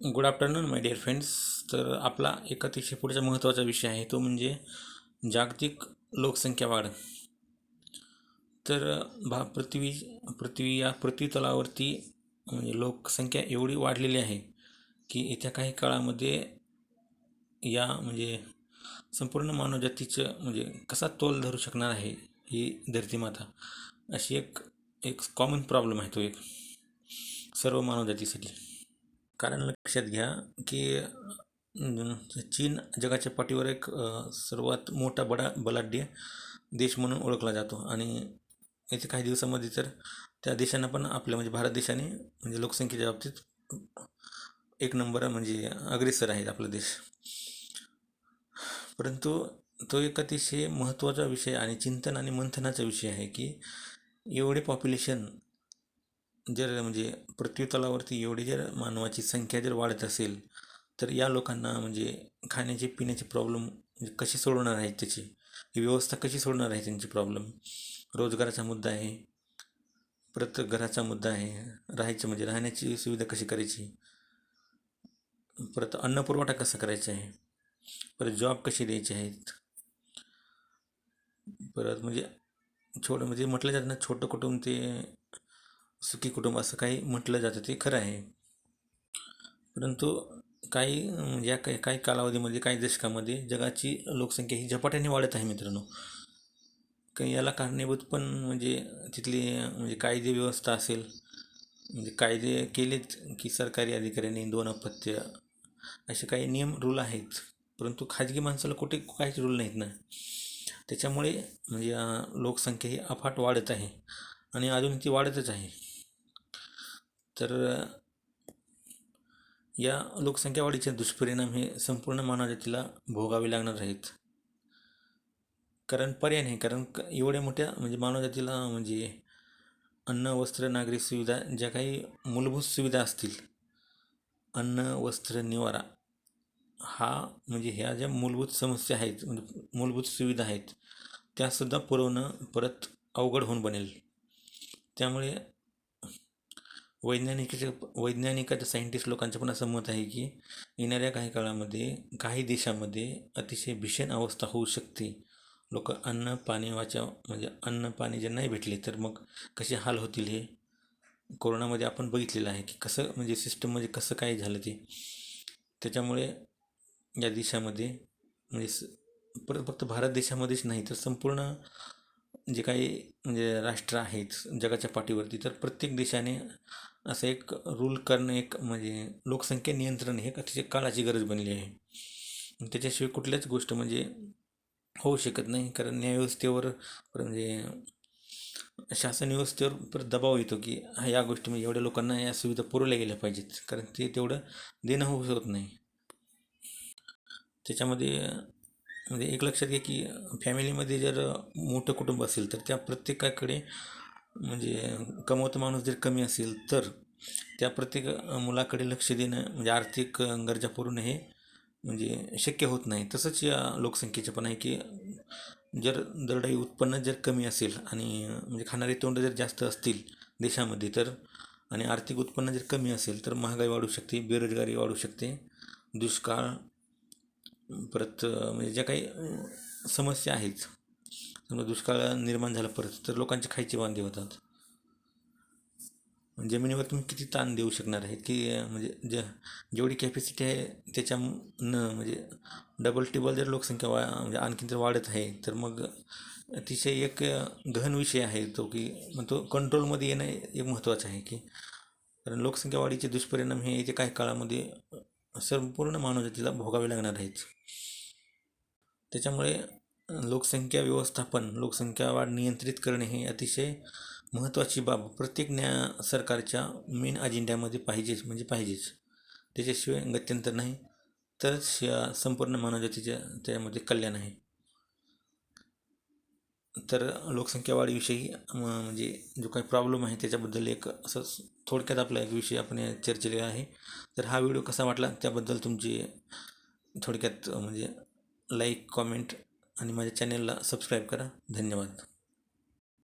Good afternoon my dear friends तर आपला एक अतिशय पुढचा महत्त्वाचा विषय आहे तो म्हणजे जागतिक लोकसंख्या वाढ. तर भा पृथ्वी पृथ्वी या पृथ्वीतलावरती म्हणजे लोकसंख्या एवढी वाढलेली आहे की येत्या काही काळामध्ये या म्हणजे संपूर्ण मानवजातीचं म्हणजे कसा तोल धरू शकणार आहे ही धरतीमाता अशी एक एक कॉमन प्रॉब्लेम आहे तो एक सर्व मानवजातीसाठी. कारण लक्षात घ्या की चीन जगाच्या पाठीवर एक सर्वात मोठा बडा बलाढ्य देश म्हणून ओळखला जातो. आणि येथे काही दिवसामध्ये तर त्या देशांना पण आपल्या म्हणजे भारत देशाने म्हणजे लोकसंख्येच्या बाबतीत एक नंबर म्हणजे अग्रेसर आहे आपला देश. परंतु तो एक अतिशय महत्त्वाचा विषय आणि चिंतन आणि मंथनाचा विषय आहे की एवढे पॉप्युलेशन जर म्हणजे पृथ्वीतलावरती एवढी जर मानवाची संख्या जर वाढत असेल तर या लोकांना म्हणजे खाण्याचे पिण्याचे प्रॉब्लेम म्हणजे कशी सोडवणार आहेत त्याची? ही व्यवस्था कशी सोडणार आहे त्यांची प्रॉब्लेम रोजगाराचा मुद्दा आहे परत घराचा मुद्दा आहे राहायचं म्हणजे राहण्याची सुविधा कशी करायची? परत अन्नपुरवठा कसा करायचा आहे? परत जॉब कसे द्यायचे आहेत? परत म्हणजे छोटं म्हणजे म्हटलं जात ना छोटं कुटुंब ते सुखी कुटुंब असं काही म्हटलं जातं ते खरं आहे. परंतु काही म्हणजे या काही काही कालावधीमध्ये काही दशकामध्ये जगाची लोकसंख्या ही झपाट्याने वाढत आहे मित्रांनो. काही याला कारणीभूत पण म्हणजे तिथली म्हणजे कायदे व्यवस्था असेल म्हणजे कायदे केलेत की सरकारी अधिकाऱ्यांनी दोन अपत्य असे काही नियम रूल आहेत. परंतु खाजगी माणसाला कुठे काहीच रूल नाहीत ना. त्याच्यामुळे म्हणजे लोकसंख्या ही अफाट वाढत आहे आणि अजून ती वाढतच आहे. तर या लोकसंख्या वाढीचे दुष्परिणाम हे संपूर्ण मानवजातीला भोगावे लागणार आहेत. कारण पर्याय नाही कारण एवढ्या मोठ्या म्हणजे मानवजातीला म्हणजे अन्न वस्त्र नागरिक सुविधा ज्या काही मूलभूत सुविधा असतील अन्न वस्त्र निवारा हा म्हणजे ह्या ज्या मूलभूत समस्या आहेत म्हणजे मूलभूत सुविधा आहेत त्यासुद्धा पुरवणं परत अवघड होऊन बनेल. त्यामुळे वैज्ञानिकाच्या वैज्ञानिकाच्या सायंटिस्ट लोकांचं पण असं मत आहे की येणाऱ्या काही काळामध्ये काही देशामध्ये अतिशय भीषण अवस्था होऊ शकते. लोक अन्न पाणी वाचा म्हणजे अन्न पाणी जर नाही भेटले तर मग कसे हाल होतील हे कोरोनामध्ये आपण बघितलेलं आहे की कसं म्हणजे सिस्टम म्हणजे कसं काय झालं ते. त्याच्यामुळे या देशामध्ये म्हणजे स परत फक्त भारत देशामध्येच नाही तर संपूर्ण जे काही म्हणजे राष्ट्र आहेत जगाच्या पाठीवरती तर प्रत्येक देशाने असं एक रूल करणं एक म्हणजे लोकसंख्या नियंत्रण हे एक अतिशय काळाची गरज बनली आहे. त्याच्याशिवाय कुठल्याच गोष्ट म्हणजे होऊ शकत नाही. कारण न्यायव्यवस्थेवर म्हणजे शासन व्यवस्थेवर परत दबाव येतो की या गोष्टी म्हणजे एवढ्या लोकांना या सुविधा पुरवल्या गेल्या पाहिजेत. कारण ते तेवढं देणं होऊ शकत नाही. त्याच्यामध्ये म्हणजे एक लक्षात घ्या की फॅमिलीमध्ये जर मोठं कुटुंब असेल तर त्या प्रत्येकाकडे म्हणजे कमवतो माणूस जर कमी असेल तर त्या प्रत्येक मुलाकडे लक्ष देणं म्हणजे आर्थिक गरजा पुरवणं हे म्हणजे शक्य होत नाही. तसंच या लोकसंख्येचे पण आहे की जर दरडाई उत्पन्न जर कमी असेल आणि म्हणजे खाणारे तोंड जर जास्त असतील देशामध्ये तर आणि आर्थिक उत्पन्न जर कमी असेल तर महागाई वाढू शकते बेरोजगारी वाढू शकते दुष्काळ परत म्हणजे ज्या काही समस्या आहेत समजा दुष्काळ निर्माण झाला परत तर लोकांचे खायचे वांदे होतात. जमिनीवर तुम्ही किती ताण देऊ शकणार आहे की म्हणजे ज जेवढी कॅपॅसिटी आहे त्याच्या न म्हणजे डबल टिबल जर लोकसंख्या वा म्हणजे आणखीन जर वाढत आहे तर मग अतिशय एक गहन विषय आहे तो की मग तो कंट्रोलमध्ये येणं एक महत्त्वाचं आहे की कारण लोकसंख्या वाढीचे दुष्परिणाम हे येत्या काही काळामध्ये संपूर्ण मानवजातीला भोगावे लागणार आहेत. त्याच्यामुळे लोकसंख्या व्यवस्थापन लोकसंख्या वाढ नियंत्रित करणे हे अतिशय महत्त्वाची बाब प्रत्येक न्या सरकारच्या मेन अजेंड्यामध्ये पाहिजेच म्हणजे पाहिजेच. त्याच्याशिवाय गत्यंतर नाही. तरच श संपूर्ण मानवजातीच्या त्यामध्ये कल्याण आहे. तर लोकसंख्या वाढीविषयी म- म्हणजे जो काही प्रॉब्लेम आहे त्याच्याबद्दल एक असं थोडक्यात आपला एक विषय आपण चर्चेला आहे. तर हा व्हिडिओ कसा वाटला त्याबद्दल तुमची थोडक्यात म्हणजे लाईक कॉमेंट आणि माझ्या चॅनलला सबस्क्राईब करा. धन्यवाद.